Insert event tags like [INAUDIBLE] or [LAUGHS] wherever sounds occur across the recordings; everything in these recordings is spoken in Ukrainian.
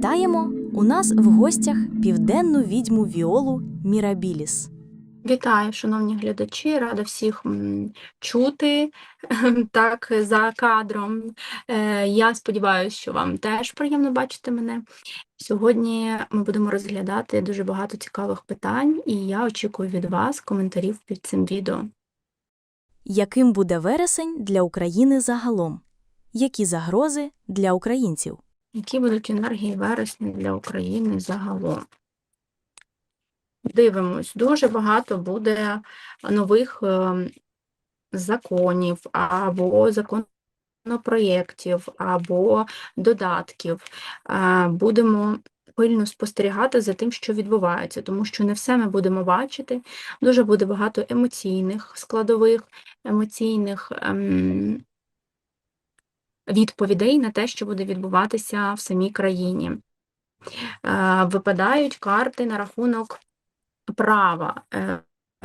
Вітаємо! У нас в гостях південну відьму Віолу Мірабіліс. Вітаю, шановні глядачі, рада всіх чути [LAUGHS] так за кадром. Е, Я сподіваюся, що вам теж приємно бачити мене. Сьогодні ми будемо розглядати дуже багато цікавих питань, і я очікую від вас коментарів під цим відео. Яким буде вересень для України загалом? Які загрози для українців? Які будуть енергії вересня для України загалом? Дивимось, дуже багато буде нових ем, законів або законопроєктів, або додатків. Е, Будемо пильно спостерігати за тим, що відбувається, тому що не все ми будемо бачити. Дуже буде багато емоційних складових, емоційних ем, відповідей на те, що буде відбуватися в самій країні. Е, Випадають карти на рахунок права. Е,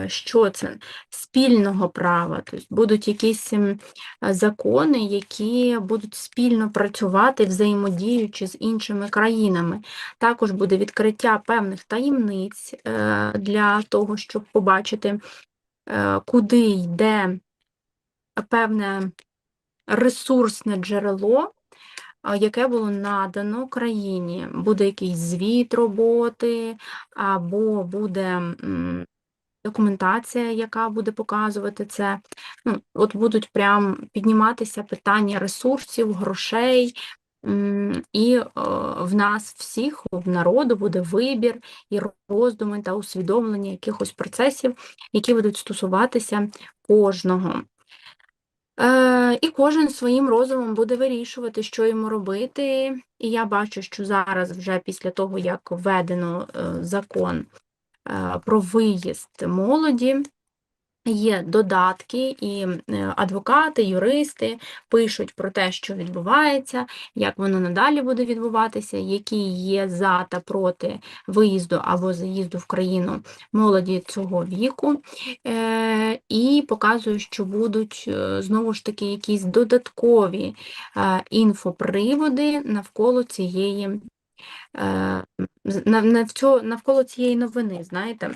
Що це? Спільного права. Тобто будуть якісь е, закони, які будуть спільно працювати, взаємодіючи з іншими країнами. Також буде відкриття певних таємниць е, для того, щоб побачити, куди йде певне ресурсне джерело, яке було надано країні. Буде якийсь звіт роботи, або буде документація, яка буде показувати це. Ну, от будуть прям підніматися питання ресурсів, грошей. І е, в нас всіх, в народу, буде вибір і роздуми та усвідомлення якихось процесів, які будуть стосуватися кожного. Е, І кожен своїм розумом буде вирішувати, що йому робити. І я бачу, що зараз, вже після того, як введено е, закон е, про виїзд молоді, є додатки, і е, адвокати, юристи пишуть про те, що відбувається, як воно надалі буде відбуватися, які є за та проти виїзду або заїзду в країну молоді цього віку, Е, і показую, що будуть е, знову ж таки якісь додаткові інфоприводи навколо цієї навколо цієї новини, знаєте.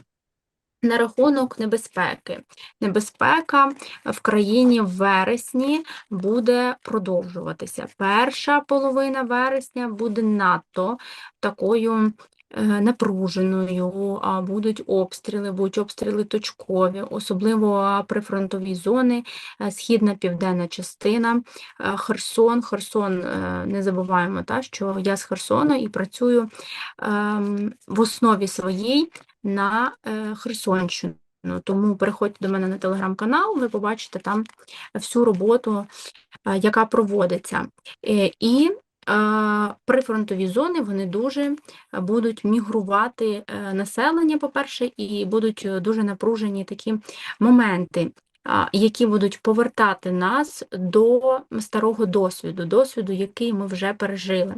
На рахунок небезпеки. Небезпека в країні в вересні буде продовжуватися. Перша половина вересня буде надто такою е, напруженою, будуть обстріли, будуть обстріли точкові, особливо прифронтові зони, е, східна південна частина, е, Херсон. Херсон, не забуваємо, та, що я з Херсону і працюю ем, в основі своїй на е, Херсонщину. Тому переходьте до мене на телеграм-канал, ви побачите там всю роботу, е, яка проводиться. Е, І прифронтові зони вони дуже будуть мігрувати населення, по-перше, і будуть дуже напружені такі моменти, які будуть повертати нас до старого досвіду, досвіду, який ми вже пережили.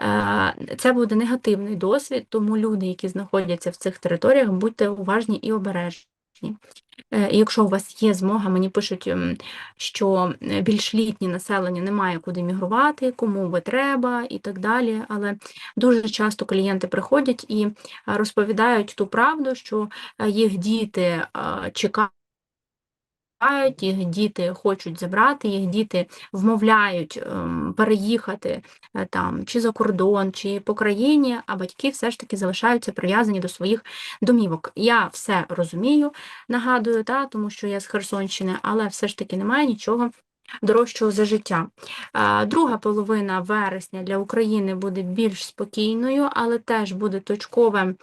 Е, Це буде негативний досвід, тому люди, які знаходяться в цих територіях, будьте уважні і обережні. Е, Якщо у вас є змога, мені пишуть, ем, що е, більш літнє населення немає куди мігрувати, кому би треба і так далі. Але дуже часто клієнти приходять і розповідають ту правду, що їх діти чекають. Їх діти хочуть забрати, їх діти вмовляють ем, переїхати е, там чи за кордон, чи по країні, а батьки все ж таки залишаються прив'язані до своїх домівок. Я все розумію, нагадую, та, тому що я з Херсонщини, але все ж таки немає нічого дорожчого за життя. Е, Друга половина вересня для України буде більш спокійною, але теж буде точкове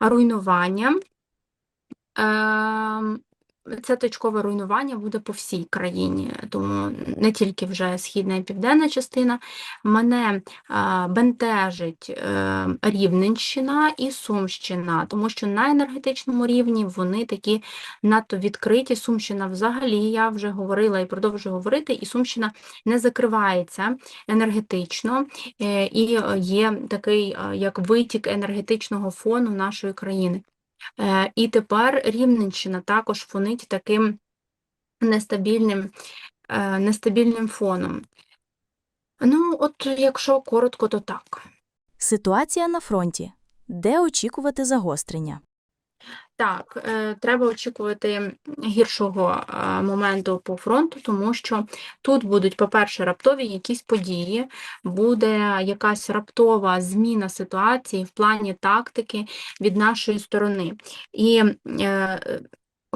руйнування. Це точкове руйнування буде по всій країні, тому не тільки вже східна і південна частина. Мене а, бентежить е, Рівненщина і Сумщина, тому що на енергетичному рівні вони такі надто відкриті. Сумщина взагалі, я вже говорила і продовжую говорити, і Сумщина не закривається енергетично, е, і е, є такий е, як витік енергетичного фону нашої країни. Е, І тепер Рівненщина також фонить таким нестабільним, е, нестабільним фоном. Ну, от якщо коротко, то так. Ситуація на фронті. Де очікувати загострення? Так, е, треба очікувати гіршого е, моменту по фронту, тому що тут будуть, по-перше, раптові якісь події, буде якась раптова зміна ситуації в плані тактики від нашої сторони. І е,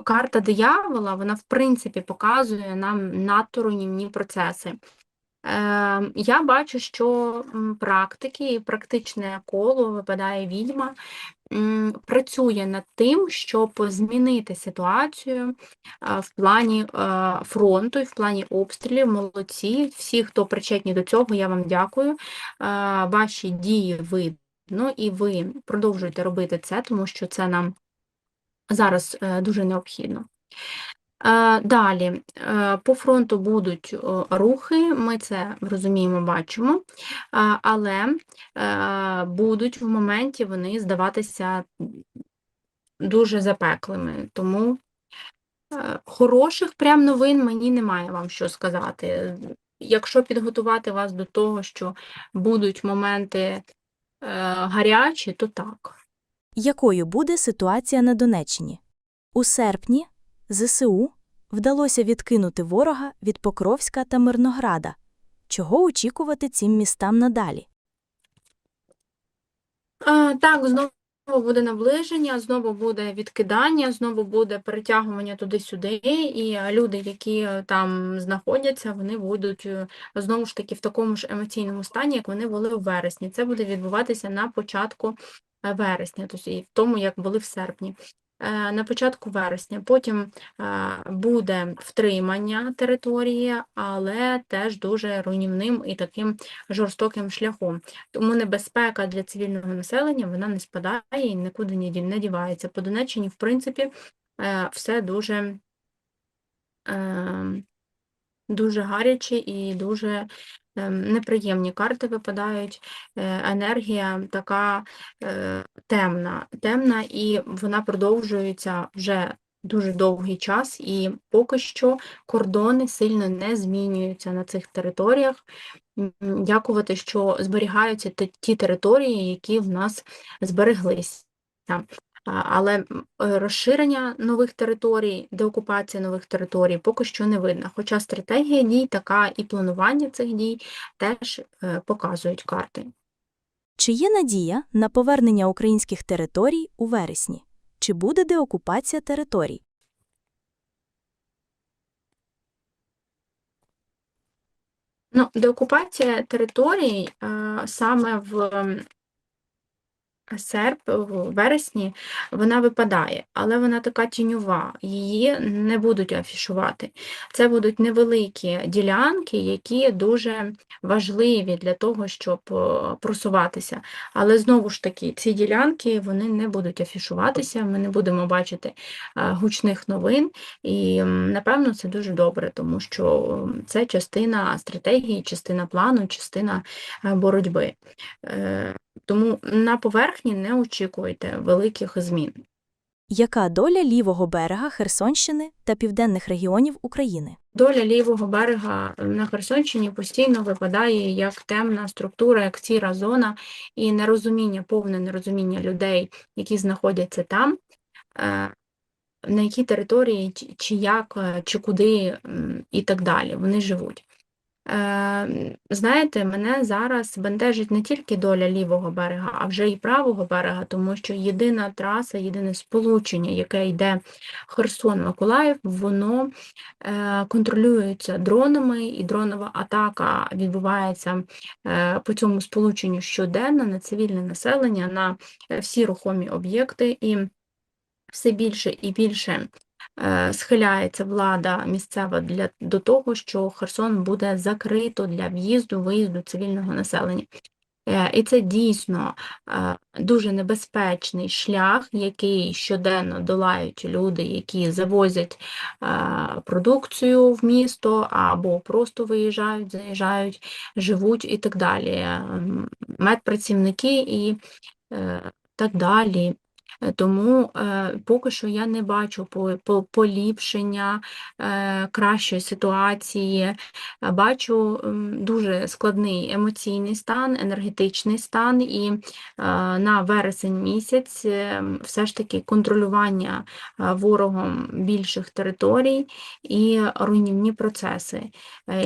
карта диявола, вона в принципі показує нам надто руйнівні процеси. Е, Я бачу, що практики, і практичне коло випадає відьма, працює над тим, щоб змінити ситуацію в плані фронту і в плані обстрілів. Молодці, всі, хто причетні до цього, я вам дякую. Ваші дії видно, і ви продовжуєте робити це, тому що це нам зараз е, дуже необхідно. Е, Далі, е, по фронту будуть рухи, ми це розуміємо, бачимо, але е, будуть в моменті вони здаватися дуже запеклими. Тому е, хороших прям новин мені немає вам що сказати. Якщо підготувати вас до того, що будуть моменти е, гарячі, то так. Якою буде ситуація на Донеччині? У серпні ЗСУ вдалося відкинути ворога від Покровська та Мирнограда. Чого очікувати цим містам надалі? Е, Так, знову буде наближення, знову буде відкидання, знову буде перетягування туди-сюди, і люди, які е, там знаходяться, вони будуть е, знову ж таки в такому ж емоційному стані, як вони були в вересні. Це буде відбуватися на початку е, вересня, тобто і в тому, як були в серпні. Е, На початку вересня, потім е, буде втримання території, але теж дуже руйнівним і таким жорстоким шляхом. Тому небезпека для цивільного населення вона не спадає і нікуди не дівається. По Донеччині, в принципі, е, все дуже, дуже гаряче і дуже неприємні карти випадають. Е, Енергія така е, темна, темна, і вона продовжується вже дуже довгий час, і поки що кордони сильно не змінюються на цих територіях. Дякувати, що зберігаються ті території, які в нас збереглися. Але е, розширення нових територій, деокупація нових територій поки що не видно. Хоча стратегія дій така і планування цих дій теж е, показують карти. Чи є надія на повернення українських територій у вересні? Чи буде деокупація територій? Ну, деокупація територій е, саме в серп, вересні вона випадає, але вона така тіньова, її не будуть афішувати. Це будуть невеликі ділянки, які дуже важливі для того, щоб е, просуватися. Але знову ж таки, ці ділянки вони не будуть афішуватися, ми не будемо бачити е, гучних новин, і напевно це дуже добре, тому що це частина стратегії, частина плану, частина е, боротьби. Тому на поверхні не очікуйте великих змін. Яка доля лівого берега Херсонщини та південних регіонів України? Доля лівого берега на Херсонщині постійно випадає як темна структура, як сіра зона, і нерозуміння, повне нерозуміння людей, які знаходяться там, е, на якій території, чи- чи як, е, чи куди і так далі вони живуть. Е, Знаєте, мене зараз бентежить не тільки доля лівого берега, а вже і правого берега, тому що єдина траса, єдине сполучення, яке йде Херсон-Миколаїв, воно е, контролюється дронами, і дронова атака відбувається е, по цьому сполученню щоденно на цивільне населення, на е, всі рухомі об'єкти. І все більше і більше схиляється влада місцева для, до того, що Херсон буде закрито для в'їзду, виїзду цивільного населення. Е, І це дійсно е, дуже небезпечний шлях, який щоденно долають люди, які завозять е, продукцію в місто або просто виїжджають, заїжджають, живуть і так далі. Ем, Медпрацівники і е, так далі. Е, Тому е, поки що я не бачу по- по- поліпшення е, кращої ситуації. Бачу дуже складний емоційний стан, енергетичний стан, і на вересень місяць все ж таки контролювання ворогом більших територій і руйнівні процеси.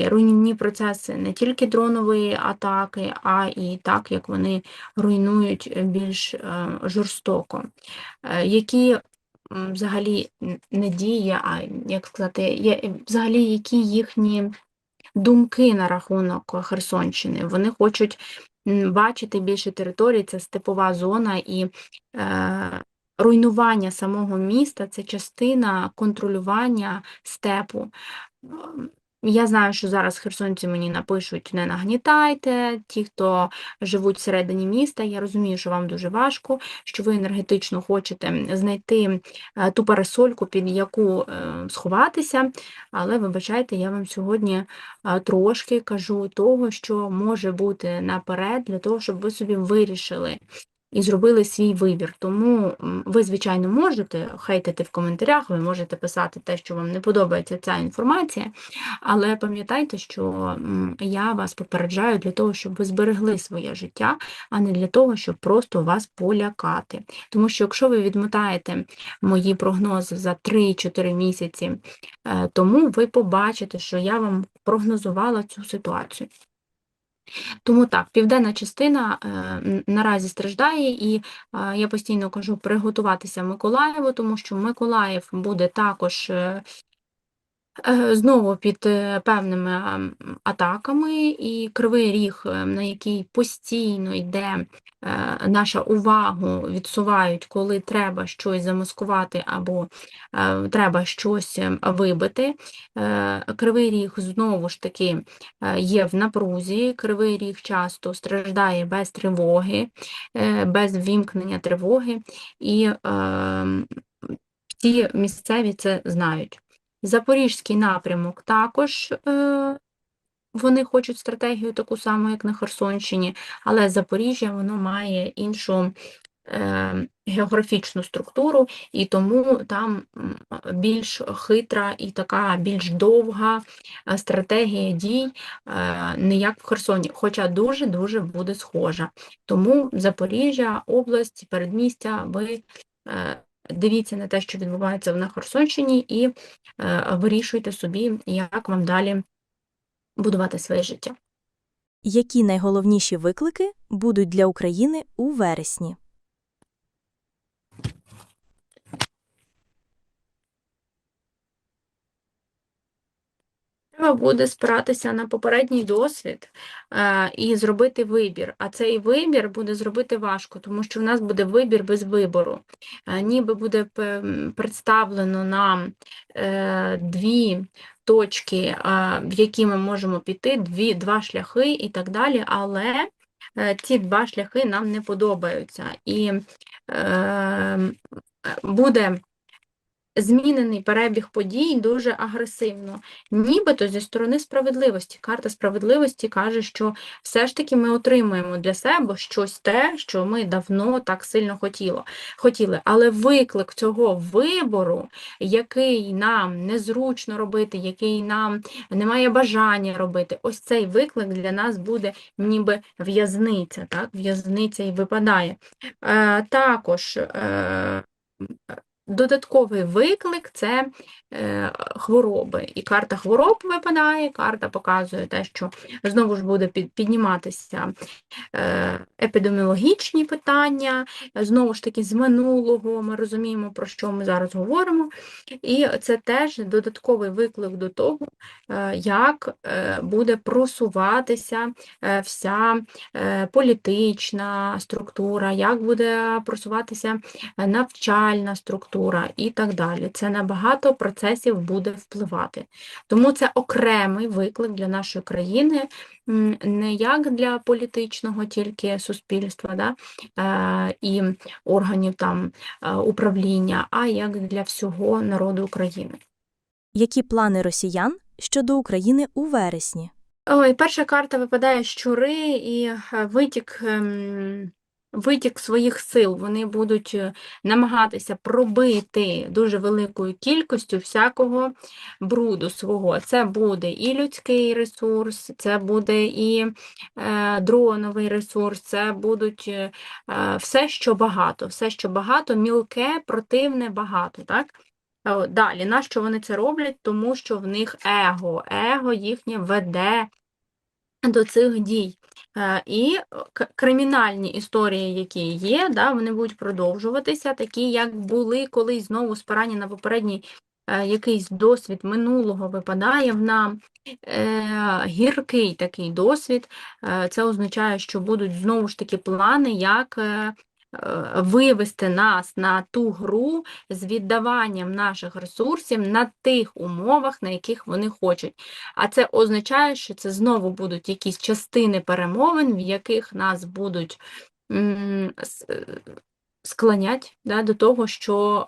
Руйнівні процеси не тільки дронової атаки, а і так, як вони руйнують більш жорстоко. Е, Які взагалі не дії, а як сказати, є, взагалі які їхні думки на рахунок Херсонщини. Вони хочуть бачити більше територій, це степова зона і е, руйнування самого міста це частина контролювання степу. Я знаю, що зараз херсонці мені напишуть не нагнітайте, ті, хто живуть всередині міста. Я розумію, що вам дуже важко, що ви енергетично хочете знайти е, ту парасольку, під яку е, сховатися. Але вибачайте, я вам сьогодні трошки кажу того, що може бути наперед, для того, щоб ви собі вирішили і зробили свій вибір. Тому ви, звичайно, можете хейтити в коментарях, ви можете писати те, що вам не подобається ця інформація, але пам'ятайте, що я вас попереджаю для того, щоб ви зберегли своє життя, а не для того, щоб просто вас полякати. Тому що якщо ви відмотаєте мої прогнози за 3-4 місяці Е, Тому ви побачите, що я вам прогнозувала цю ситуацію. Тому так, південна частина е, наразі страждає, і е, я постійно кажу приготуватися Миколаєву, тому що Миколаїв буде також е, знову під е, певними ем, атаками, і Кривий Ріг, е, на який постійно йде е, наша увагу, відсувають, коли треба щось замаскувати або е, треба щось ем, вибити. Е, Кривий Ріг знову ж таки е, є в напрузі. Кривий Ріг часто страждає без тривоги, е, без ввімкнення тривоги, і ем, всі місцеві це знають. Запорізький напрямок також е, вони хочуть стратегію таку саму, як на Херсонщині, але Запоріжжя воно має іншу е, географічну структуру, і тому там більш хитра і така більш довга е, стратегія дій, е, не як в Херсоні, хоча дуже-дуже буде схожа. Тому Запоріжжя, область, передмістя, ви е, дивіться на те, що відбувається на Херсонщині, і е, вирішуйте собі, як вам далі будувати своє життя. Які найголовніші виклики будуть для України у вересні? Треба буде спиратися на попередній досвід е, і зробити вибір. А цей вибір буде зробити важко, тому що в нас буде вибір без вибору. Е, ніби буде представлено нам е, дві точки, е, в які ми можемо піти, дві, два шляхи і так далі, але е, ці два шляхи нам не подобаються. І е, буде змінений перебіг подій дуже агресивно. Нібито зі сторони справедливості. Карта справедливості каже, що все ж таки ми отримуємо для себе щось те, що ми давно так сильно хотіло, хотіли. Але виклик цього вибору, який нам незручно робити, який нам немає бажання робити, ось цей виклик для нас буде ніби в'язниця. Так? В'язниця і випадає. Е, також е, Додатковий виклик це е, хвороби. І карта хвороб випадає, карта показує те, що знову ж буде під, підніматися е, епідеміологічні питання, знову ж таки, з минулого ми розуміємо, про що ми зараз говоримо. І це теж додатковий виклик до того, е, як е, буде просуватися е, вся е, політична структура, як буде просуватися е, навчальна структура і так далі. Це на багато процесів буде впливати. Тому це окремий виклик для нашої країни, не як для політичного тільки суспільства да, е, і органів там е, управління, а як для всього народу України. Які плани росіян щодо України у вересні? Ой, перша карта випадає щури і е, витік ем, витік своїх сил, вони будуть е, намагатися пробити дуже великою кількістю всякого бруду свого. Це буде і людський ресурс, це буде і е, дроновий ресурс, це будуть е, е, все, що багато, все, що багато, мілке, противне, багато. Так? Е, Далі, нащо вони це роблять? Тому що в них его, его їхнє веде до цих дій. Е, І кримінальні історії, які є, да, вони будуть продовжуватися, такі, як були колись знову спирання на попередній е, якийсь досвід минулого випадає в нам. Е, гіркий такий досвід. Е, це означає, що будуть знову ж таки плани, як е, е, вивести нас на ту гру з віддаванням наших ресурсів на тих умовах, на яких вони хочуть. А це означає, що це знову будуть якісь частини перемовин, в яких нас будуть е, склонять да, до того, що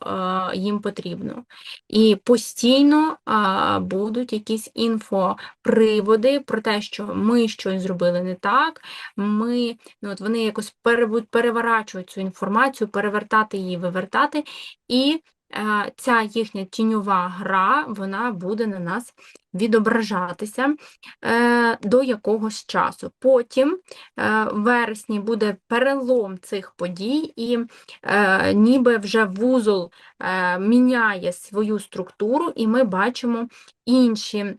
е, їм потрібно. І постійно е, будуть якісь інфоприводи про те, що ми щось зробили не так. Ми, ну, от вони якось пере, будуть переворачувати цю інформацію, перевертати її, вивертати, і е, ця їхня тіньова гра вона буде на нас відображатися е, до якогось часу. Потім е, в вересні буде перелом цих подій, і е, ніби вже вузол е, міняє свою структуру, і ми бачимо інші.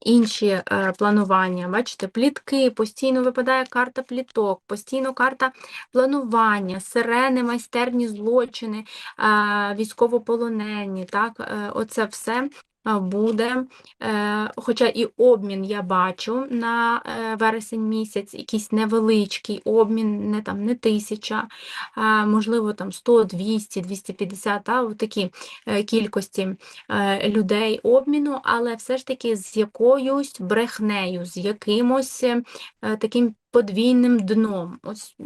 Інші е, планування, бачите, плітки, постійно випадає карта пліток, постійно карта планування, сирени, майстерні злочини, е, військовополонені, так, е, оце все буде, е, хоча і обмін я бачу на е, вересень місяць, якийсь невеличкий обмін, не там не тисяча, можливо там 100, 200, 250, та, в такі е, кількості людей обміну, але все ж таки з якоюсь брехнею, з якимось таким подвійним дном. Ось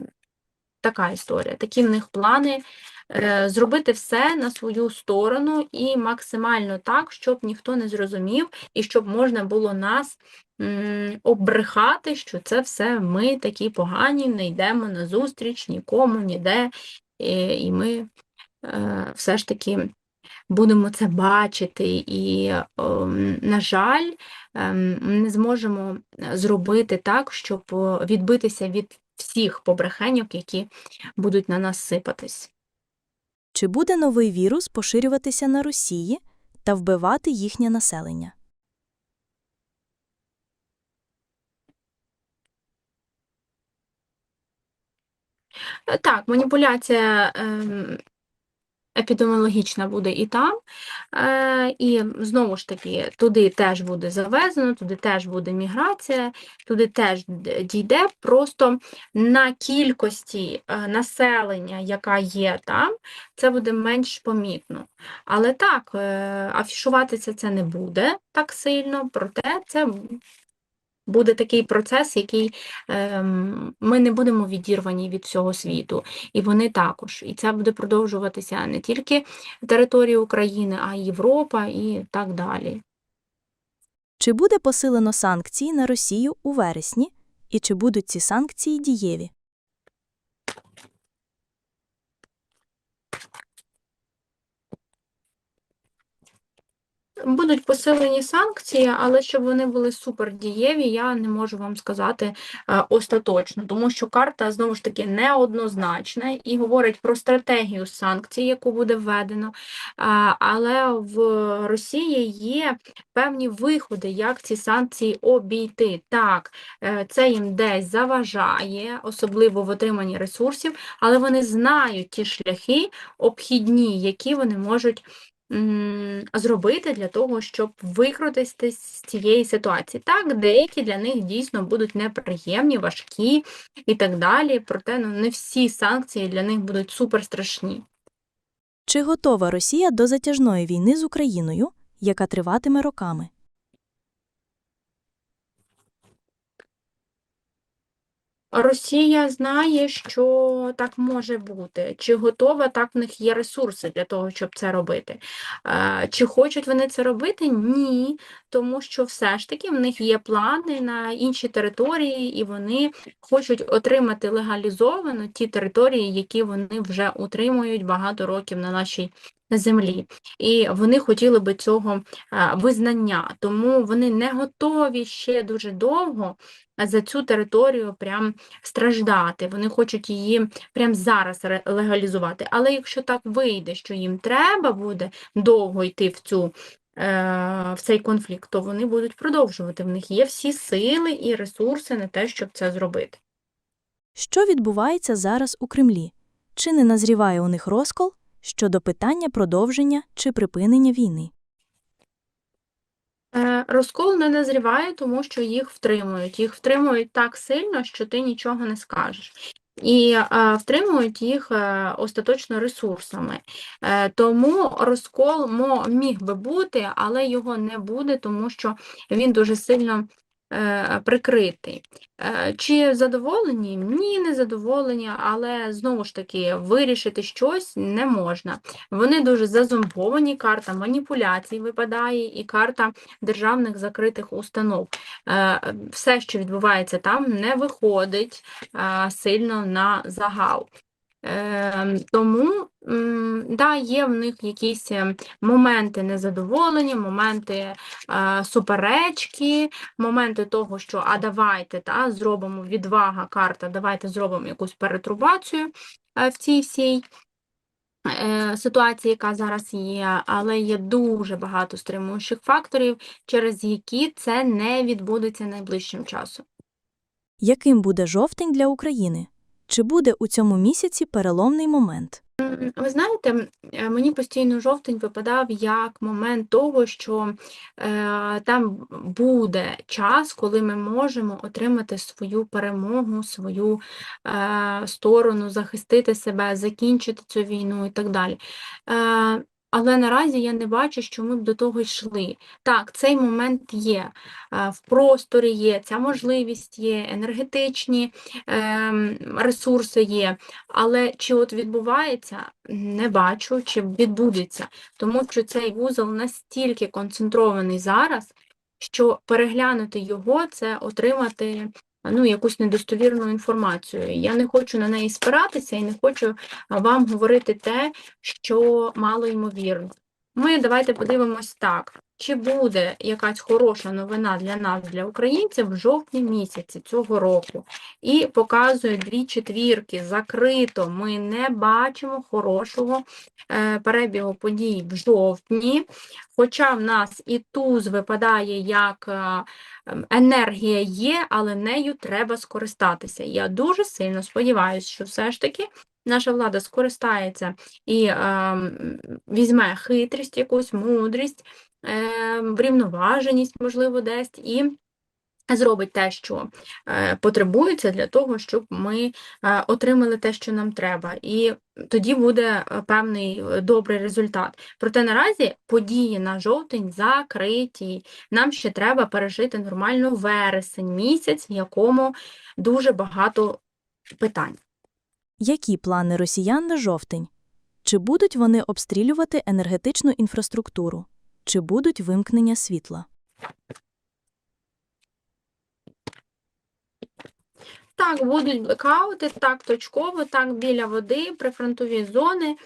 така історія. Такі в них плани е, зробити все на свою сторону і максимально так, щоб ніхто не зрозумів, і щоб можна було нас обрехати, що це все ми такі погані, не йдемо на зустріч нікому, ніде, і, ми е, все ж таки будемо це бачити, і, на жаль, ем, не зможемо зробити так, щоб відбитися від всіх побрехеньок, які будуть на нас сипатись. Чи буде новий вірус поширюватися на Росії та вбивати їхнє населення? Е, Так, маніпуляція ем, епідеміологічна буде і там, е, і знову ж таки, туди теж буде завезено, туди теж буде міграція, туди теж дійде. Просто на кількості е, населення, яка є там, це буде менш помітно. Але так, е, афішуватися це не буде так сильно, проте це буде такий процес, який ем, ми не будемо відірвані від всього світу, і вони також. І це буде продовжуватися не тільки територія України, а й Європа і так далі. Чи буде посилено санкції на Росію у вересні, і чи будуть ці санкції дієві? Будуть посилені санкції, але щоб вони були супердієві, я не можу вам сказати е, остаточно, тому що карта знову ж таки неоднозначна і говорить про стратегію санкцій, яку буде введено. А, Але в Росії є певні виходи, як ці санкції обійти. Так, е, це їм десь заважає, особливо в отриманні ресурсів, але вони знають ті шляхи обхідні, які вони можуть зробити для того, щоб викрутитись з цієї ситуації. Так, деякі для них дійсно будуть неприємні, важкі і так далі. Проте ну, не всі санкції для них будуть супер страшні. Чи готова Росія до затяжної війни з Україною, яка триватиме роками? Росія знає, що так може бути. Чи готова, так в них є ресурси для того, щоб це робити. Чи хочуть вони це робити? Ні, тому що все ж таки в них є плани на інші території, і вони хочуть отримати легалізовано ті території, які вони вже утримують багато років на нашій землі. І вони хотіли би цього визнання, тому вони не готові ще дуже довго за цю територію прям страждати. Вони хочуть її прямо зараз легалізувати. Але якщо так вийде, що їм треба буде довго йти в цю. е, В цей конфлікт, то вони будуть продовжувати. В них є всі сили і ресурси на те, щоб це зробити. Що відбувається зараз у Кремлі? Чи не назріває у них розкол щодо питання продовження чи припинення війни? Е, Розкол не назріває, тому що їх втримують. Їх втримують так сильно, що ти нічого не скажеш. І е, втримують їх е, остаточно ресурсами. Е, тому розкол міг би бути, але його не буде, тому що він дуже сильно прикритий. Е, Чи задоволені? Ні, не задоволені, але знову ж таки вирішити щось не можна. Вони дуже зазомбовані, карта маніпуляцій випадає, і карта державних закритих установ. Е, Все, що відбувається там, не виходить е, сильно на загал. Е, Тому, да, є в них якісь е, моменти незадоволення, моменти е, суперечки, моменти того, що а давайте та, зробимо відвага карта, давайте зробимо якусь перетрубацію е, в цій всій е, ситуації, яка зараз є, але є дуже багато стримуючих факторів, через які це не відбудеться найближчим часом. Яким буде жовтень для України? Чи буде у цьому місяці переломний момент? Ви знаєте, е, мені постійно жовтень випадав як момент того, що е, там буде час, коли ми можемо отримати свою перемогу, свою е, сторону, захистити себе, закінчити цю війну і так далі. Е, але наразі я не бачу, що ми б до того йшли. Так, цей момент є, е, в просторі є, ця можливість є, енергетичні ем, ресурси є. Але чи от відбувається, не бачу, чи відбудеться, тому що цей вузол настільки концентрований зараз, що переглянути його це отримати ну, якусь недостовірну інформацію. Я не хочу на неї спиратися і не хочу вам говорити те, що мало ймовірно. Ми давайте подивимось так. Чи буде якась хороша новина для нас, для українців, в жовтні місяці цього року? І показує дві четвірки, закрито. Ми не бачимо хорошого е, перебігу подій в жовтні. Хоча в нас і туз випадає як е, ем, енергія є, але нею треба скористатися. Я дуже сильно сподіваюся, що все ж таки наша влада скористається і ем, візьме хитрість, якусь мудрість, врівноваженість, можливо, десь, і зробить те, що е, потребується для того, щоб ми е, отримали те, що нам треба. І тоді буде е, певний добрий результат. Проте наразі події на жовтень закриті. Нам ще треба пережити нормально вересень, місяць, в якому дуже багато питань. Які плани росіян на жовтень? Чи будуть вони обстрілювати енергетичну інфраструктуру? Чи будуть вимкнення світла? Так, будуть блекаути, так, точково, так, біля води, прифронтові зони.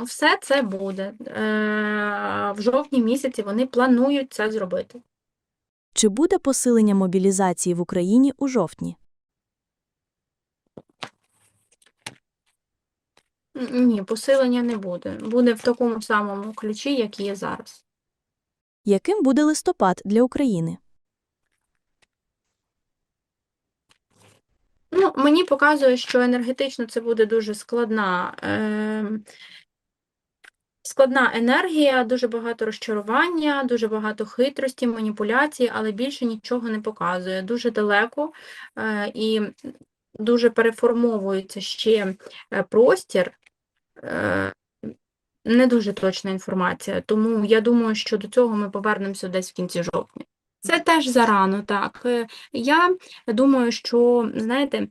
Все це буде. Е, В жовтні місяці вони планують це зробити. Чи буде посилення мобілізації в Україні у жовтні? Ні, посилення не буде. Буде в такому самому ключі, як є зараз. Яким буде листопад для України? Ну, мені показує, що енергетично це буде дуже складна, е, складна енергія, дуже багато розчарування, дуже багато хитрості, маніпуляцій, але більше нічого не показує. Дуже далеко е, і дуже переформовується ще е, простір. Е, не дуже точна інформація, тому я думаю, що до цього ми повернемося десь в кінці жовтня. Це теж зарано, так. Е, Я думаю, що, знаєте,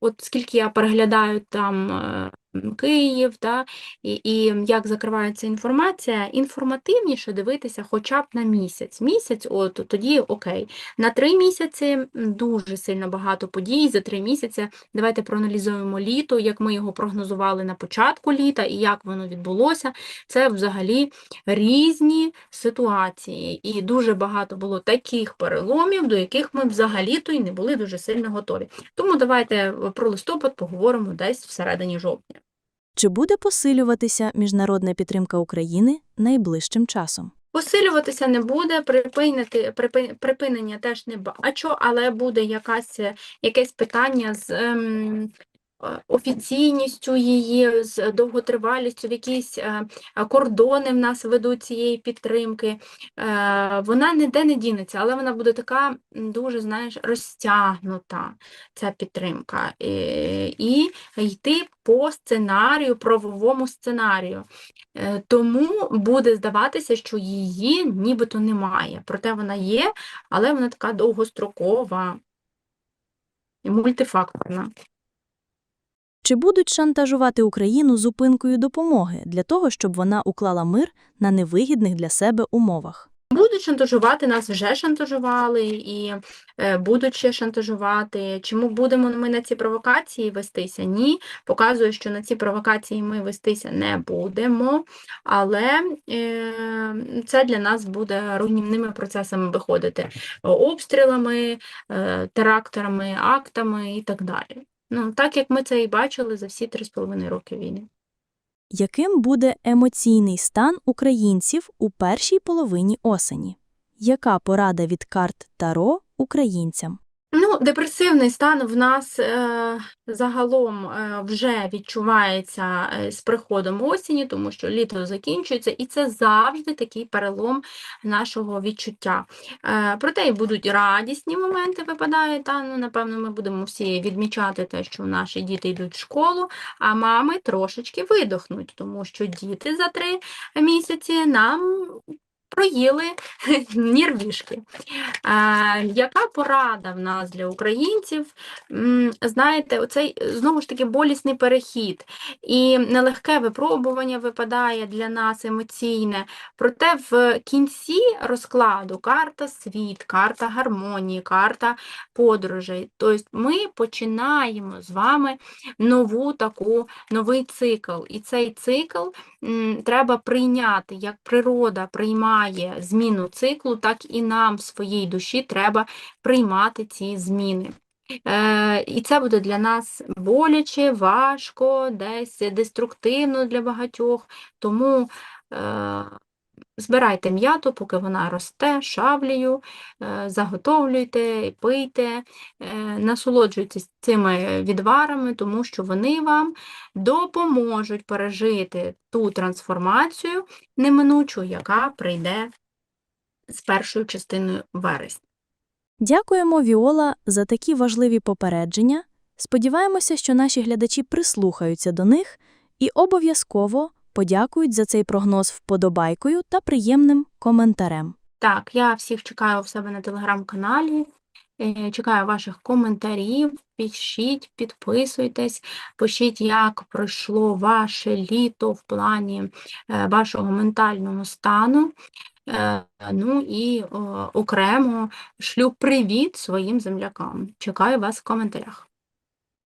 от скільки я переглядаю там е, Київ, та, і, і як закривається інформація, інформативніше дивитися хоча б на місяць. Місяць, от тоді окей. На три місяці дуже сильно багато подій. За три місяці давайте проаналізуємо літо, як ми його прогнозували на початку літа і як воно відбулося. Це взагалі різні ситуації, і дуже багато було таких переломів, до яких ми взагалі-то і не були дуже сильно готові. Тому давайте е, про листопад поговоримо десь всередині жовтня. Чи буде посилюватися міжнародна підтримка України найближчим часом? Посилюватися не буде, припинити, припи- припинення теж не бачу, але буде якась, якесь питання з ем, офіційністю її, з довготривалістю, в якісь е, е, кордони в нас ведуть цієї підтримки. Е, Вона ніде не дінеться, але вона буде така дуже, знаєш, розтягнута, ця підтримка. Е, І йти по сценарію, правовому сценарію. Е, Тому буде здаватися, що її нібито немає. Проте вона є, але вона така довгострокова і мультифакторна. Чи будуть шантажувати Україну зупинкою допомоги для того, щоб вона уклала мир на невигідних для себе умовах? Будуть шантажувати, нас вже шантажували і е, будуть ще шантажувати. Чому будемо ми на ці провокації вестися? Ні. Показує, що на ці провокації ми вестися не будемо, але е, це для нас буде руйнівними процесами виходити обстрілами, е, теракторами, актами і так далі. Ну, так як ми це і бачили за всі три з половиною роки війни. Яким буде емоційний стан українців у першій половині осені? Яка порада від карт Таро українцям? Ну, депресивний стан в нас е, загалом е, вже відчувається е, з приходом осені, тому що літо закінчується, і це завжди такий перелом нашого відчуття. Е, проте і будуть радісні моменти випадають. Та, ну, напевно, ми будемо всі відмічати те, що наші діти йдуть в школу, а мами трошечки видохнуть, тому що діти за три місяці нам проїли [LAUGHS] нервішки. Е, яка порада в нас для українців? Знаєте, оцей знову ж таки болісний перехід і нелегке випробування випадає для нас емоційне. Проте в кінці розкладу карта світ, карта гармонії, карта подорожей. Тобто ми починаємо з вами нову таку, новий цикл. І цей цикл м, треба прийняти, як природа приймає зміну циклу, так і нам в своїй душі треба приймати ці зміни. Е, і це буде для нас боляче, важко, десь деструктивно для багатьох. Тому е, збирайте м'яту, поки вона росте, шаблею, е, заготовлюйте, пийте, е, насолоджуйтесь цими відварами, тому що вони вам допоможуть пережити ту трансформацію неминучу, яка прийде з першою частиною вересня. Дякуємо, Віола, за такі важливі попередження. Сподіваємося, що наші глядачі прислухаються до них і обов'язково подякують за цей прогноз вподобайкою та приємним коментарем. Так, я всіх чекаю в себе на телеграм-каналі. е, Чекаю ваших коментарів. Пишіть, підписуйтесь, пишіть, як пройшло ваше літо в плані е, вашого ментального стану. Е, Ну і окремо шлю привіт своїм землякам. Чекаю вас в коментарях.